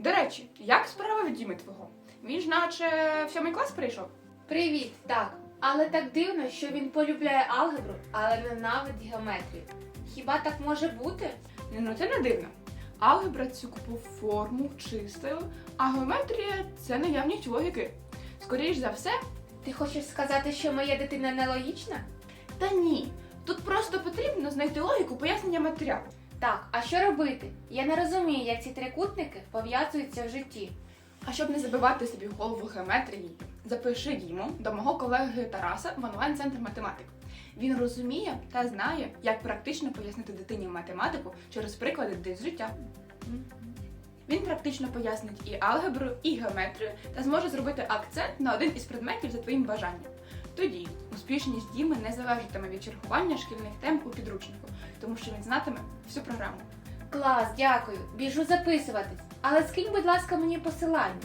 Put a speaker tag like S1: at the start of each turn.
S1: До речі, як справа в Діми твого? Він ж наче в сьомий клас прийшов.
S2: Привіт, так. Але так дивно, що він полюбляє алгебру, але ненавидить геометрію. Хіба так може бути?
S1: Ну це не дивно. Алгебра цю купу форму чистою, а геометрія це наявність логіки. Скоріш за все,
S2: Ти хочеш сказати, що моя дитина нелогічна?
S1: та ні. Тут просто потрібно знайти логіку пояснення матеріалу.
S2: Так, а що робити? Я не розумію, як ці трикутники пов'язуються в житті.
S1: А щоб не забивати собі голову геометрії, запиши Діму до мого колеги Тараса в онлайн-центр математик. Він розуміє та знає, як практично пояснити дитині математику через приклади з життя. Він практично пояснить і алгебру, і геометрію та зможе зробити акцент на один із предметів за твоїм бажанням. Тоді успішність Діми не залежатиме від чергування шкільних тем у підручнику, тому що він знатиме всю програму.
S2: Клас, дякую. Біжу записуватись. Але скинь, будь ласка, мені посилання.